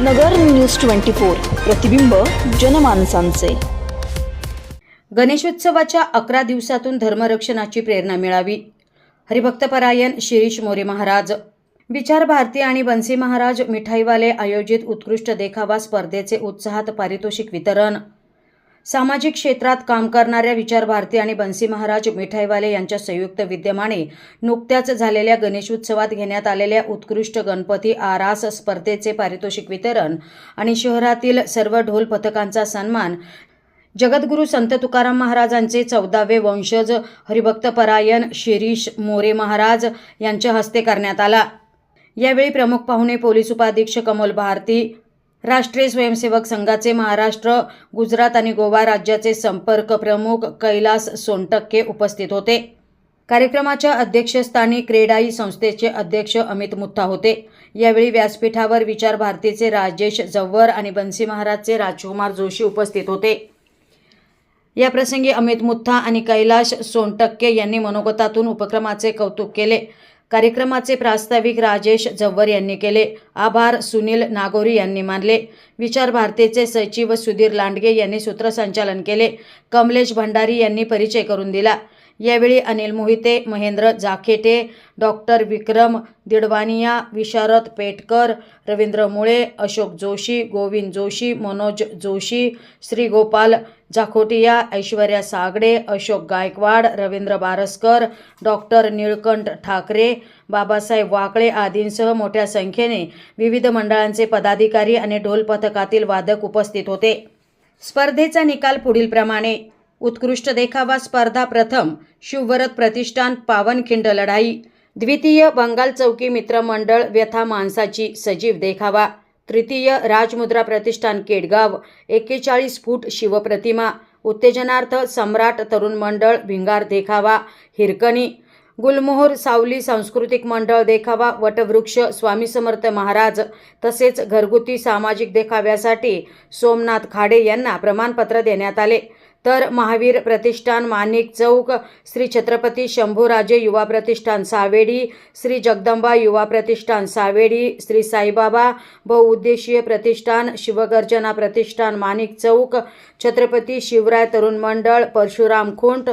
नगर news twenty four प्रतिबिंब जनमानसांचे. गणेशोत्सवाच्या अकरा दिवसातून धर्मरक्षणाची प्रेरणा मिळावी. हरिभक्तपरायण शिरीष मोरे महाराज. विचार भारती आणि बन्सी महाराज मिठाईवाले आयोजित उत्कृष्ट देखावा स्पर्धेचे उत्साहात पारितोषिक वितरण. सामाजिक क्षेत्रात काम करणाऱ्या विचार भारती आणि बन्सी महाराज मिठाईवाले यांच्या संयुक्त विद्यमाने नुकत्याच झालेल्या गणेशोत्सवात घेण्यात आलेल्या उत्कृष्ट गणपती आरास स्पर्धेचे पारितोषिक वितरण आणि शहरातील सर्व ढोल पथकांचा सन्मान जगद्गुरू संत तुकाराम महाराजांचे चौदावे वंशज हरिभक्तपरायण शिरीष मोरे महाराज यांच्या हस्ते करण्यात आला. यावेळी प्रमुख पाहुणे पोलीस उपाधीक्षक अमोल भारती राष्ट्रीय स्वयंसेवक संघाचे महाराष्ट्र गुजरात आणि गोवा राज्याचे संपर्क प्रमुख कैलास सोनटक्के उपस्थित होते. कार्यक्रमाच्या अध्यक्षस्थानी क्रेडाई संस्थेचे अध्यक्ष अमित मुत्था होते. यावेळी व्यासपीठावर विचार भारतीचे राजेश जव्वर आणि बन्सी महाराजचे राजकुमार जोशी उपस्थित होते. या प्रसंगी अमित मुत्था आणि कैलाश सोनटक्के यांनी मनोगतातून उपक्रमाचे कौतुक केले. कार्यक्रमाचे प्रास्ताविक राजेश जव्वर यांनी केले. आभार सुनील नागोरी यांनी मानले. विचार भारतीचे सचिव सुधीर लांडगे यांनी सूत्रसंचालन केले. कमलेश भंडारी यांनी परिचय करून दिला. यावेळी अनिल मोहिते महेंद्र जाखेटे डॉक्टर विक्रम दिडवानिया विशारद पेटकर रवींद्र मुळे अशोक जोशी गोविंद जोशी मनोज जोशी श्रीगोपाल जाखोटिया ऐश्वर्या सागडे अशोक गायकवाड रवींद्र बारसकर डॉक्टर निळकंठ ठाकरे बाबासाहेब वाकळे आदींसह मोठ्या संख्येने विविध मंडळांचे पदाधिकारी आणि ढोल पथकातील वादक उपस्थित होते. स्पर्धेचा निकाल पुढीलप्रमाणे उत्कृष्ट देखावा स्पर्धा प्रथम शिवव्रत प्रतिष्ठान पावनखिंड लढाई. द्वितीय बंगाल चौकी मित्रमंडळ व्यथा माणसाची सजीव देखावा. तृतीय राजमुद्रा प्रतिष्ठान केडगाव. एक्केचाळीस फूट शिवप्रतिमा. उत्तेजनार्थ सम्राट तरुण मंडळ भिंगार देखावा. हिरकणी. गुलमोहर सावली सांस्कृतिक मंडळ देखावा. वटवृक्ष स्वामी समर्थ महाराज. तसेच घरगुती सामाजिक देखाव्यासाठी सोमनाथ खाडे यांना प्रमाणपत्र देण्यात आले. तर महावीर प्रतिष्ठान माणिक चौक श्री छत्रपती शंभूराजे युवा प्रतिष्ठान सावेडी श्री जगदंबा युवा प्रतिष्ठान सावेडी श्री साईबाबा बहुउद्देशीय प्रतिष्ठान शिवगर्जना प्रतिष्ठान माणिक चौक छत्रपती शिवराय तरुण मंडळ परशुराम खुंट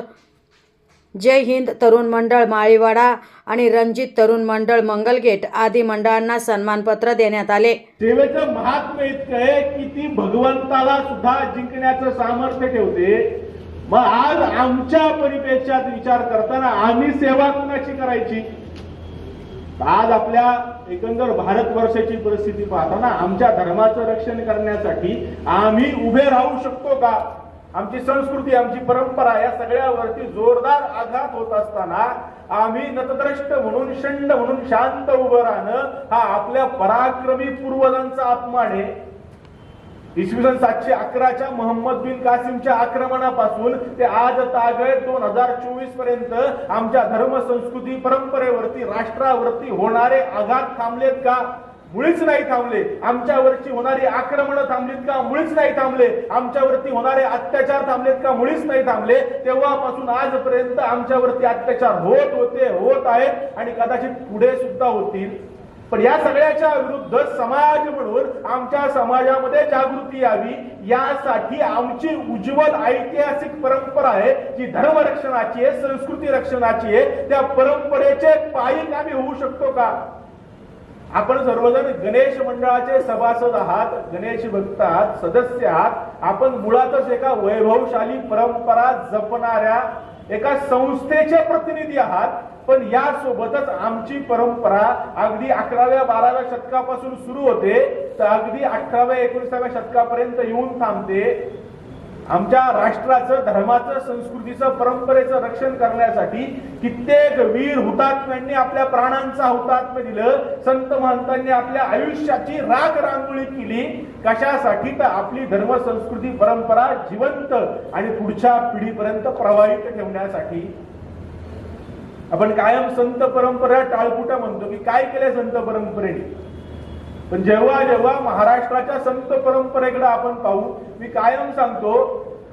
जय हिंद तरुण मंडळ माळीवाडा आणि रणजित तरुण मंडळ मंगलगेट आदी मंडळांना सन्मानपत्र देण्यात आले. सेवेचं महात्म्य इतकं आहे की ती भगवंताला सुद्धा जिंकण्याचं सामर्थ्य ठेवते. मग आज आमच्या परिपेक्षात विचार करताना आम्ही सेवा कुणाची करायची? आज आपल्या एकंदर भारतवर्षाची परिस्थिती पाहताना आमच्या धर्माचं रक्षण करण्यासाठी आम्ही उभे राहू शकतो का? आमची संस्कृती आमची परंपरा या सगळ्यावरती जोरदार आघात होत असताना आम्ही नतद्रष्ट म्हणून शंड म्हणून शांत उभं राहणं हा आपल्या पराक्रमी पूर्वजांचा अपमान आहे. इसवी सन सातशे अकराच्या मोहम्मद बिन कासिमच्या आक्रमणापासून ते आज तागळ दोन हजार चोवीसपर्यंत आमच्या धर्म संस्कृती परंपरेवरती राष्ट्रावरती होणारे आघात थांबलेत का? मुळीच नाही थांबले. आमच्यावरची होणारी आक्रमणं थांबलीत का? मुळीच नाही थांबले. आमच्यावरती होणारे अत्याचार थांबलेत का? मुळीच नाही थांबले. तेव्हापासून आजपर्यंत आमच्यावरती अत्याचार होत होते होत आहेत आणि कदाचित पुढे सुद्धा होतील. पण या सगळ्याच्या विरुद्ध समाज म्हणून आमच्या समाजामध्ये जागृती यावी. यासाठी आमची उज्ज्वल ऐतिहासिक परंपरा आहे जी धर्म रक्षणाची आहे संस्कृती रक्षणाची आहे. त्या परंपरेचे पायिक आम्ही होऊ शकतो का? आपण सर्वजण गणेश मंडळाचे सभासद आहात गणेश भक्त आहात सदस्य आहात. आपण मुळातच एका वैभवशाली परंपरा जपणाऱ्या एका संस्थेचे प्रतिनिधी आहात. पण यासोबतच आमची परंपरा अगदी अकराव्या बाराव्या शतकापासून सुरू होते. तर अगदी अठराव्या एकोणीसाव्या शतकापर्यंत येऊन थांबते. आमच्या राष्ट्राचं धर्माचं संस्कृतीचं परंपरेचं रक्षण करण्यासाठी कित्येक वीर हुतात्म्यांनी आपल्या प्राणांचा हुतात्म्य दिलं. संत महंतांनी आपल्या आयुष्याची राग रांगोळी केली. कशासाठी? तर आपली धर्म संस्कृती परंपरा जिवंत आणि पुढच्या पिढीपर्यंत प्रवाहित ठेवण्यासाठी. आपण कायम संत परंपरा टाळपुटा म्हणतो की काय केलंय संत परंपरेने? पण जेव्हा जेव्हा महाराष्ट्राच्या संत परंपरेकडे आपण पाहू मी कायम सांगतो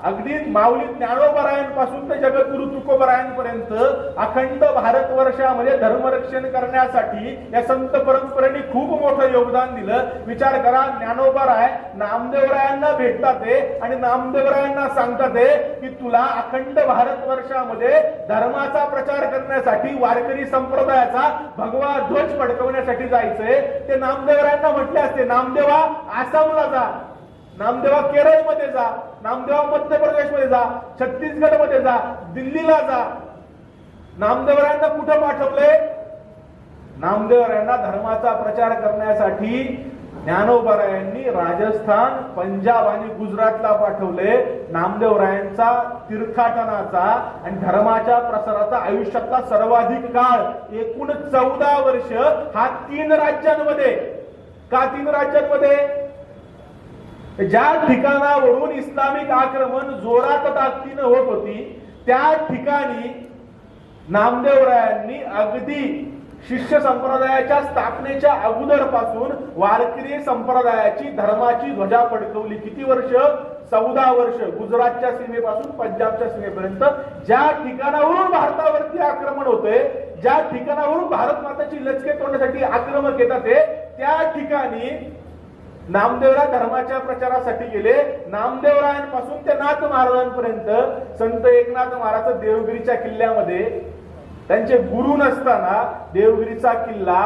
अगदी माऊली ज्ञानोबरायांपासून ते जगद्गुरु तुकोबरायांपर्यंत अखंड भारतवर्षामध्ये धर्मरक्षण करण्यासाठी या संत परंपरेने खूप मोठं योगदान दिलं. विचार करा ज्ञानोबराय नामदेवरायांना भेटतात ते आणि नामदेवरायांना सांगतात ते की तुला अखंड भारतवर्षामध्ये धर्माचा प्रचार करण्यासाठी वारकरी संप्रदायाचा भगवा ध्वज फडकवण्यासाठी जायचंय. ते नामदेवरायांना म्हटले असते नामदेवा आसामला जा. नामदेवा केरळमध्ये जा. नामदेव मध्य प्रदेशमध्ये जा छत्तीसगडमध्ये जा दिल्लीला जा. नामदेवरायांना कुठं पाठवले? नामदेवरायांना धर्माचा प्रचार करण्यासाठी ज्ञानोबरायांनी राजस्थान पंजाब आणि गुजरातला पाठवले. नामदेवरायांचा तीर्थाटनाचा आणि धर्माच्या प्रसाराचा आयुष्यातला सर्वाधिक काळ. एकूण चौदा वर्ष हा तीन राज्यांमध्ये. का तीन राज्यांमध्ये? ज्या ठिकाणावरून इस्लामिक आक्रमण जोरात ताकदीनं होत होती त्या ठिकाणी नामदेवरायांनी अगदी शिष्य संप्रदायाच्या स्थापनेच्या अगोदरपासून वारकरी संप्रदायाची धर्माची ध्वजा फडकवली. किती वर्ष? चौदा वर्ष. गुजरातच्या सीमेपासून पंजाबच्या सीमेपर्यंत. ज्या ठिकाणावरून भारतावरती आक्रमण होते ज्या ठिकाणावरून भारत माताची लचके तोडण्यासाठी आक्रमक येतात ते त्या ठिकाणी नामदेवला धर्माच्या प्रचारासाठी गेले. नामदेवरायांपासून ते नाथ महाराजांपर्यंत संत एकनाथ महाराज देवगिरीच्या किल्ल्यामध्ये त्यांचे गुरु नसताना देवगिरीचा किल्ला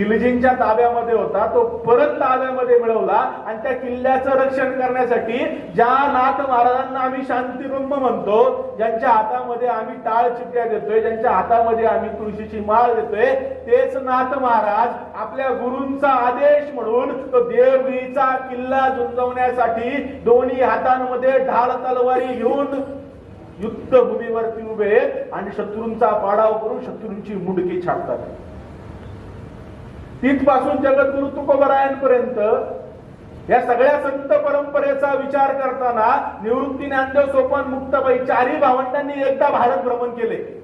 खिलजींच्या ताब्यामध्ये होता तो परत ताब्यामध्ये मिळवला आणि त्या किल्ल्याचं रक्षण करण्यासाठी ज्या नाथ महाराजांना आम्ही शांतिब्रह्म म्हणतो ज्यांच्या हातामध्ये आम्ही टाळ चिट्ट्या देतोय ज्यांच्या हातामध्ये आम्ही तुळशीची माळ देतोय तेच नाथ महाराज आपल्या गुरूंचा आदेश म्हणून तो देवगिरीचा किल्ला झुंजवण्यासाठी दोन्ही हातांमध्ये ढाल तलवारी घेऊन युद्धभूमीवरती उभे आणि शत्रूंचा पाडाव करून शत्रूंची मुंडकी छाटतात तिथपासून जगद्गुरु तुकोबरायांपर्यंत या सगळ्या संत परंपरेचा विचार करताना निवृत्ती ज्ञानदेव सोपान मुक्ताबाई चारही भावंडांनी एकदा भारत भ्रमण केले.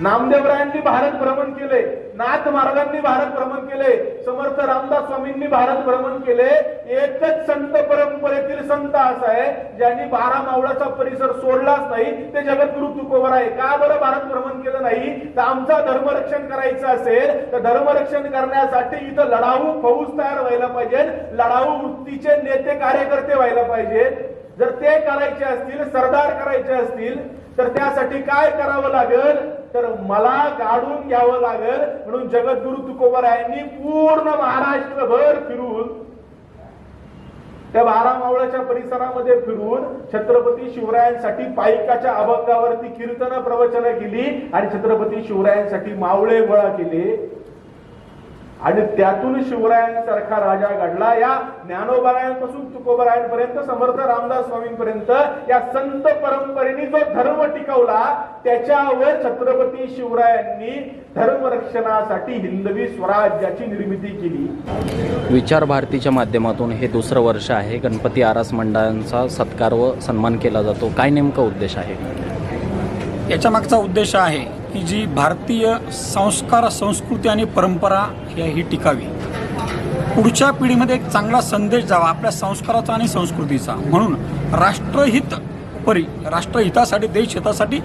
नामदेवरायांनी भारत भ्रमण केले. नाथ महाराजांनी भारत भ्रमण केले. समर्थ रामदास स्वामींनी भारत भ्रमण केले. एकच संत परंपरेतील संत असा आहे ज्यांनी बारा मावळाचा परिसर सोडलाच नाही ते जगद्गुरु तुकोबर आहे. का बरं भारत भ्रमण केलं नाही? तर आमचा धर्मरक्षण करायचं असेल तर धर्मरक्षण करण्यासाठी इथं लढाऊ फौज तयार व्हायला पाहिजे लढाऊ वृत्तीचे नेते कार्यकर्ते व्हायला पाहिजेत जर ते करायचे असतील सरदार करायचे असतील तर त्यासाठी काय करावं लागेल? तर मला गाडून घ्यावं लागेल म्हणून जगद्गुरु तुकोबरायांनी पूर्ण महाराष्ट्रभर फिरून त्या बारा मावळाच्या परिसरामध्ये फिरून छत्रपती शिवरायांसाठी पायिकाच्या अभंगावरती कीर्तन प्रवचन केली आणि छत्रपती शिवरायांसाठी मावळे गोळा केले. आणि त्यातून शिवरायांसारखा राजा घडला. या ज्ञानोबरायांपासून तुकोबरायांपर्यंत समर्थ रामदास स्वामींपर्यंत या संत परंपरेने जो धर्म टिकवला त्याच्यावर छत्रपती शिवरायांनी धर्मरक्षणासाठी हिंदवी स्वराज्याची निर्मिती केली. विचार भारतीच्या माध्यमातून हे दुसरं वर्ष आहे. गणपती आरास मंडळांचा सत्कार व सन्मान केला जातो. काय नेमका उद्देश आहे? याच्या मागचा उद्देश आहे की जी भारतीय संस्कार संस्कृती आणि परंपरा ह्या ही टिकावी. पुढच्या पिढीमध्ये एक चांगला संदेश जावा आपल्या संस्काराचा आणि संस्कृतीचा. म्हणून राष्ट्रहित परी राष्ट्रहितासाठी देश हितासाठी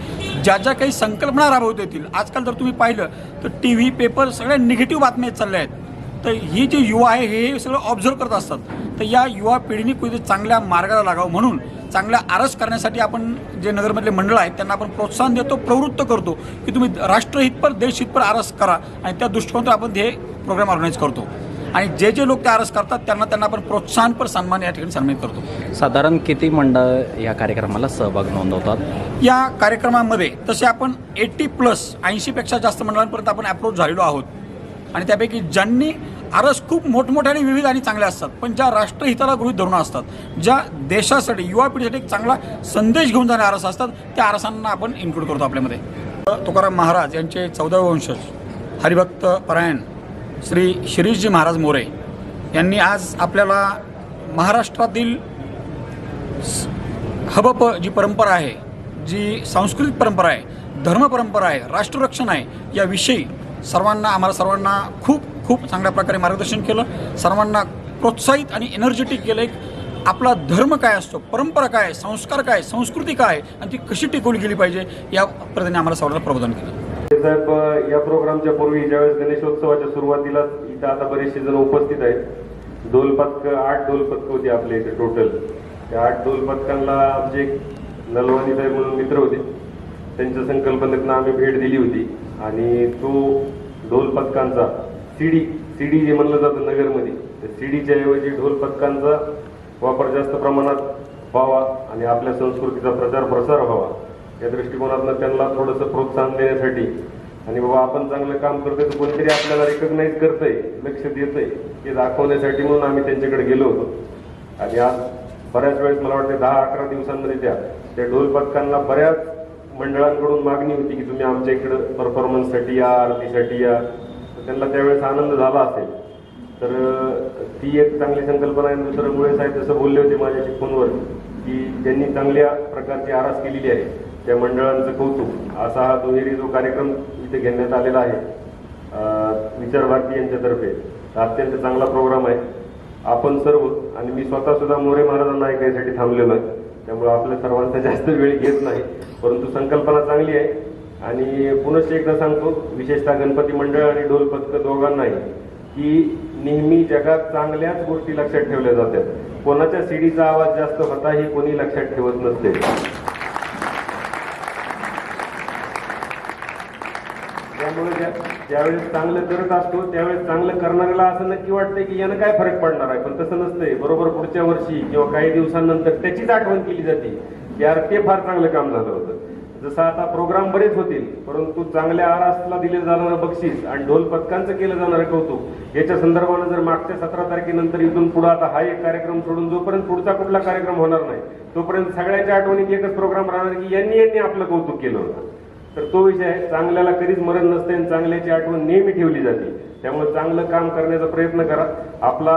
ज्या ज्या काही संकल्पना राबवता येतील आजकाल जर तुम्ही पाहिलं तर टी व्ही पेपर सगळ्या निगेटिव्ह बातम्या चालल्या आहेत. तर ही जे युवा आहे हे सगळं ऑब्झर्व करत असतात. तर या युवा पिढीने कुठे चांगल्या मार्गाला लागावं म्हणून चांगल्या आरस करण्यासाठी आपण जे नगरमधले मंडळ आहेत त्यांना आपण प्रोत्साहन देतो प्रवृत्त करतो की तुम्ही राष्ट्रहितपर देशहितपर आरस करा आणि त्या दृष्टिकोनातून आपण हे प्रोग्राम ऑर्गनाईज करतो. आणि जे जे लोक ते आरस करतात त्यांना त्यांना आपण प्रोत्साहनपर सन्मान या ठिकाणी सन्मानित करतो. साधारण किती मंडळ या कार्यक्रमाला सहभाग नोंदवतात? या कार्यक्रमामध्ये तसे आपण एटी प्लस ऐंशीपेक्षा जास्त मंडळांपर्यंत आपण अप्रोच झालेलो आहोत. आणि त्यापैकी ज्यांनी आरस खूप मोठमोठ्या आणि विविध आणि चांगल्या असतात. पण ज्या राष्ट्रहिताला गृहीत धरून असतात ज्या देशासाठी युवा पिढीसाठी एक चांगला संदेश घेऊन जाणारे आरस असतात त्या आरसांना आपण इन्क्लूड करतो आपल्यामध्ये. तुकाराम महाराज यांचे चौदावे वंशज हरिभक्त परायण श्री शिरीषजी महाराज मोरे यांनी आज आपल्याला महाराष्ट्रातील हबप जी परंपरा आहे जी सांस्कृतिक परंपरा आहे धर्म परंपरा आहे राष्ट्ररक्षण आहे याविषयी सर्वांना आम्हाला सर्वांना खूप खूप चांगल्या प्रकारे मार्गदर्शन केलं. सर्वांना प्रोत्साहित आणि एनर्जेटिक केलं. एक आपला धर्म काय असतो? परंपरा काय? संस्कार काय? संस्कृती काय? आणि ती कशी टिकवली गेली पाहिजे? या पद्धतीने आम्हाला सर्वांना प्रबोधन केलं. साहेब या प्रोग्रामच्या पूर्वी ज्यावेळेस गणेशोत्सवाच्या सुरुवातीला इथं आता बरेचसे जण उपस्थित आहेत. डोल पथक आठ डोल पथक होती आपल्या इथे टोटल त्या आठ डोल पथकांना आमचे नलवानी साहेब म्हणून मित्र होते. त्यांच्या संकल्पनेतनं आम्ही भेट दिली होती. आणि तो ढोल पथकांचा सीडी सीडी जे म्हणलं जातं नगरमध्ये त्या सीडीच्या ऐवजी ढोल पथकांचा वापर जास्त प्रमाणात व्हावा आणि आपल्या संस्कृतीचा प्रचार प्रसार व्हावा. या दृष्टिकोनातनं त्यांना थोडंसं प्रोत्साहन देण्यासाठी आणि बाबा आपण चांगलं काम करतोय तर कोणतरी आपल्याला रिकग्नाईज करतंय लक्ष देतंय हे दाखवण्यासाठी म्हणून आम्ही त्यांच्याकडे गेलो होतो. आणि आज बऱ्याच वेळेस मला वाटते दहा अकरा दिवसांमध्ये त्या त्या ढोल पथकांना बऱ्याच मंडळांकडून मागणी होती की तुम्ही आमच्या इकडं परफॉर्मन्ससाठी या आरतीसाठी या. त्यांना त्यावेळेस आनंद झाला असेल. तर ती एक चांगली संकल्पना आहे. दुसरं मुळे साहेब जसं बोलले होते माझ्याशी फोनवर की ज्यांनी चांगल्या प्रकारची आरास केलेली आहे त्या मंडळांचं कौतुक. असा हा दुहेरी जो कार्यक्रम इथे घेण्यात आलेला आहे विचार भारती यांच्यातर्फे अत्यंत चांगला प्रोग्राम आहे. आपण सर्व आणि मी स्वतः सुद्धा मोरे महाराजांना ऐकायसाठी थांबलेलो आहे. त्यामुळे आपल्या सर्वांचा जास्त वेळ घेत नाही. परंतु संकल्पना चांगली आहे. आणि पुनश्च एकदा सांगतो विशेषतः गणपती मंडळ आणि ढोल पथक दोघांनाही की नेहमी जगात चांगल्याच गोष्टी लक्षात ठेवल्या जातात. कोणाच्या सीडीचा आवाज जास्त होता हे कोणी लक्षात ठेवत नसते. त्यामुळे ज्या ज्यावेळेस चांगलं करत असतो त्यावेळेस चांगलं करणाऱ्याला असं नक्की वाटतंय की यानं काय फरक पडणार आहे? पण तसं नसतंय. बरोबर पुढच्या वर्षी किंवा काही दिवसांनंतर त्याचीच आठवण केली जाते की यार ते फार चांगलं काम झालं होतं. जसं आता प्रोग्राम बरेच होतील परंतु चांगल्या आरासला दिले जाणारं बक्षीस आणि ढोल पथकांचं केलं जाणारं कौतुक याच्या संदर्भानं जर मागच्या सतरा तारखेनंतर इथून पुढे आता हा एक कार्यक्रम सोडून जोपर्यंत पुढचा कुठला कार्यक्रम होणार नाही तोपर्यंत सगळ्याच्या आठवणीत एकच प्रोग्राम राहणार की यांनी यांनी आपलं कौतुक केलं होतं. तर तो विषय आहे चांगल्याला कधीच मरण नसते आणि चांगल्याची आठवण नेहमी ठेवली जाते. त्यामुळे चांगलं काम करण्याचा प्रयत्न करा. आपला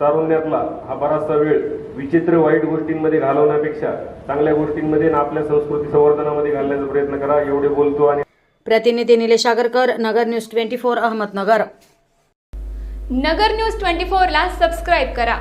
तारुण्यातला हा बराचसा वेळ विचित्र वाईट गोष्टींमध्ये घालवण्यापेक्षा चांगल्या गोष्टींमध्ये आणि आपल्या संस्कृती संवर्धनामध्ये घालण्याचा प्रयत्न करा. एवढे बोलतो आणि प्रतिनिधी Nilesh Agarkar Nagar news twenty four Ahmednagar. Nagar news twenty फोरला सबस्क्राईब करा.